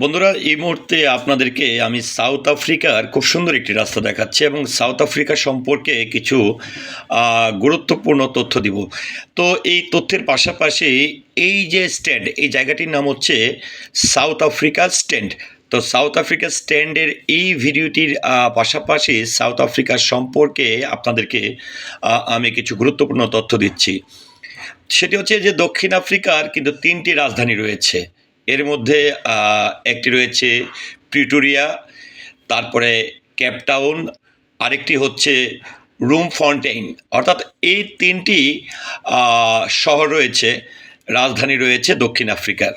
বন্ধুরা, এই মুহূর্তে আপনাদেরকে আমি সাউথ আফ্রিকার খুব সুন্দর একটি রাস্তা দেখাচ্ছি এবং সাউথ আফ্রিকা সম্পর্কে কিছু গুরুত্বপূর্ণ তথ্য দিব। তো এই তথ্যের পাশাপাশি এই যে স্ট্যান্ড এই জায়গাটির নাম হচ্ছে সাউথ আফ্রিকা স্ট্যান্ড তো সাউথ আফ্রিকা স্ট্যান্ডের এই ভিডিওটির পাশাপাশি সাউথ আফ্রিকা সম্পর্কে আপনাদেরকে আমি কিছু গুরুত্বপূর্ণ তথ্য দিচ্ছি। সেটি হচ্ছে যে দক্ষিণ আফ্রিকার কিন্তু তিনটি রাজধানী রয়েছে। এর মধ্যে একটি রয়েছে প্রিটোরিয়া, তারপরে কেপটাউন আরেকটি হচ্ছে রুম ফন্টেইন। অর্থাৎ এই তিনটি শহর রয়েছে, রাজধানী রয়েছে দক্ষিণ আফ্রিকার।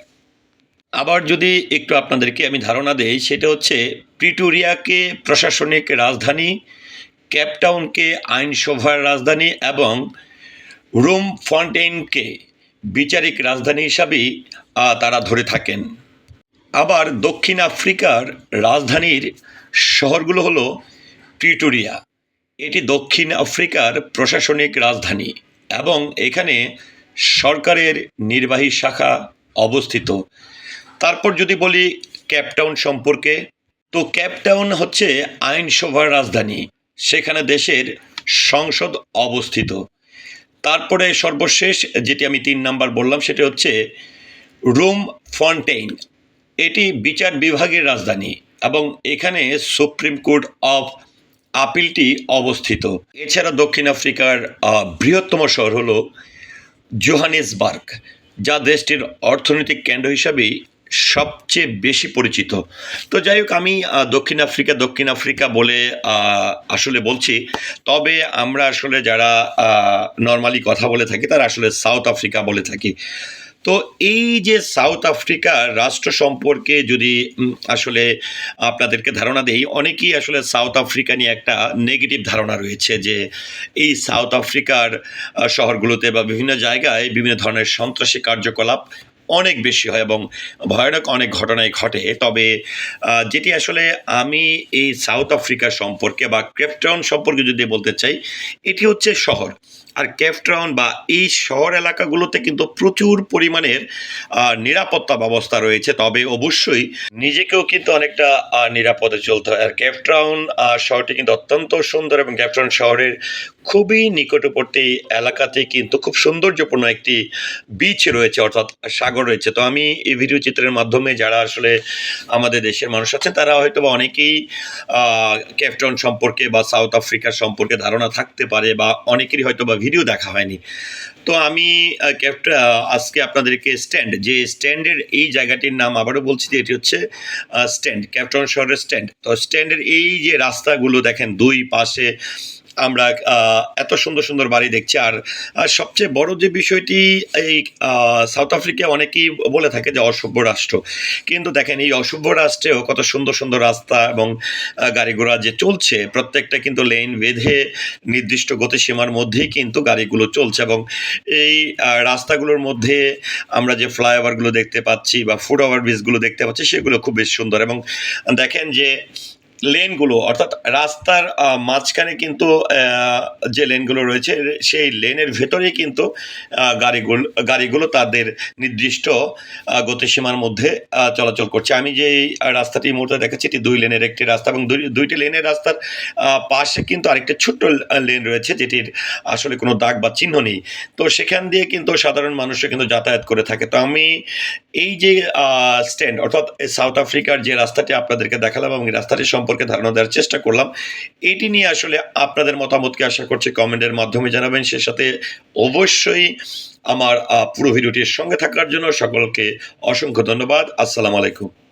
আবার যদি একটু আপনাদেরকে আমি ধারণা দেই, সেটা হচ্ছে প্রিটোরিয়াকে প্রশাসনিক রাজধানী ক্যাপটাউনকে আইনসভার রাজধানী এবং রুম ফন্টেইনকে বিচারিক রাজধানী হিসাবেই তারা ধরে থাকেন। আবার দক্ষিণ আফ্রিকার রাজধানীর শহরগুলো হলো প্রিটোরিয়া। এটি দক্ষিণ আফ্রিকার প্রশাসনিক রাজধানী এবং এখানে সরকারের নির্বাহী শাখা অবস্থিত। তারপর যদি বলি ক্যাপটাউন সম্পর্কে, তো ক্যাপটাউন হচ্ছে আইনসভার রাজধানী, সেখানে দেশের সংসদ অবস্থিত। তারপরে সর্বশেষ যেটি আমি তিন নাম্বার বললাম, সেটা হচ্ছে রোম ফন্টেইন। এটি বিচার বিভাগের রাজধানী এবং এখানে সুপ্রিম কোর্ট অফ আপিলটি অবস্থিত। এছাড়া দক্ষিণ আফ্রিকার বৃহত্তম শহর হলো জোহানেসবার্গ, যা দেশটির অর্থনৈতিক কেন্দ্র হিসাবেই সবচেয়ে বেশি পরিচিত। তো যাই হোক, আমি দক্ষিণ আফ্রিকা দক্ষিণ আফ্রিকা বলে আসলে বলছি। তবে আমরা আসলে যারা নর্মালি কথা বলে থাকি, তারা আসলে সাউথ আফ্রিকা বলে থাকি। তো এই যে সাউথ আফ্রিকার রাষ্ট্র সম্পর্কে যদি আসলে আপনাদেরকে ধারণা দেই, অনেকেই আসলে সাউথ আফ্রিকা নিয়ে একটা নেগেটিভ ধারণা রয়েছে যে, এই সাউথ আফ্রিকার শহরগুলোতে বা বিভিন্ন জায়গায় বিভিন্ন ধরনের সন্ত্রাসী কার্যকলাপ অনেক বেশি হয় এবং ভয়ানক অনেক ঘটনাই ঘটে। তবে যেটি আসলে আমি এই সাউথ আফ্রিকা সম্পর্কে বা ক্রেপটাউন সম্পর্কে যদি বলতে চাই, এটি হচ্ছে শহর। আর কেপটাউন বা এই শহর এলাকাগুলোতে কিন্তু প্রচুর পরিমাণের নিরাপত্তা ব্যবস্থা রয়েছে। তবে অবশ্যই নিজেকেও কিন্তু অনেকটা নিরাপদে চলতে হয়। আর কেপটাউন আহ, শহরটি কিন্তু অত্যন্ত সুন্দর এবং কেপটাউন শহরের খুবই নিকটবর্তী এলাকাতে কিন্তু খুব সৌন্দর্যপূর্ণ একটি বিচ রয়েছে অর্থাৎ সাগর রয়েছে। তো আমি এই ভিডিও চিত্রের মাধ্যমে যারা আসলে আমাদের দেশের মানুষ আছেন তারা হয়তো বা অনেকেই কেপটাউন সম্পর্কে বা সাউথ আফ্রিকা সম্পর্কে ধারণা থাকতে পারে বা অনেকেরই হয়তো বা ভিডিও দেখা হয়নি। তো আমি আহ, আজকে আপনাদেরকে স্ট্যান্ড যে স্ট্যান্ডের এই জায়গাটির নাম আবারও বলছি যে এটি হচ্ছে স্ট্যান্ড ক্যাপ্টন শহরের স্ট্যান্ড তো স্ট্যান্ডের এই যে রাস্তাগুলো দেখেন দুই পাশে আমরা এত সুন্দর সুন্দর বাড়ি দেখছি। আর সবচেয়ে বড় যে বিষয়টি, এই সাউথ আফ্রিকা অনেকেই বলে থাকে যে অসভ্য রাষ্ট্র। কিন্তু দেখেন, এই অসভ্য রাষ্ট্রেও কত সুন্দর সুন্দর রাস্তা এবং গাড়ি ঘোড়া যে চলছে, প্রত্যেকটা কিন্তু লেন বেঁধে নির্দিষ্ট গতিসীমার মধ্যেই কিন্তু গাড়িগুলো চলছে এবং এই রাস্তাগুলোর মধ্যে আমরা যে ফ্লাইওভারগুলো দেখতে পাচ্ছি বা ফুট ওভার ব্রিজগুলো দেখতে পাচ্ছি, সেগুলো খুব বেশ সুন্দর এবং দেখেন যে লেনগুলো, অর্থাৎ রাস্তার মাঝখানে কিন্তু যে লেনগুলো রয়েছে, সেই লেনের ভেতরেই কিন্তু গাড়িগুলো গাড়িগুলো তাদের নির্দিষ্ট গতিসীমার মধ্যে চলাচল করছে। আমি যে রাস্তাটি মুহূর্তে দেখাচ্ছি, এটি দুই লেনের একটি রাস্তা এবং দুই- দুইটি লেনের রাস্তার পাশে কিন্তু আরেকটা ছোট্ট লেন রয়েছে, যেটির আসলে কোনো দাগ বা চিহ্ন নেই। তো সেখান দিয়ে কিন্তু সাধারণ মানুষরা কিন্তু যাতায়াত করে থাকে। তো আমি এই যে স্ট্যান্ড অর্থাৎ সাউথ আফ্রিকার যে রাস্তাটি আপনাদেরকে দেখালাম এবং এই রাস্তাটি সম্পর্কে ধারণা দেওয়ার চেষ্টা করলাম, এটি নিয়ে আসলে আপনাদের মতামতকে আশা করছি কমেন্টের মাধ্যমে জানাবেন। সে সাথে অবশ্যই আমার পুরো ভিডিওটির সঙ্গে থাকার জন্য সকলকে অসংখ্য ধন্যবাদ। আসসালামু আলাইকুম।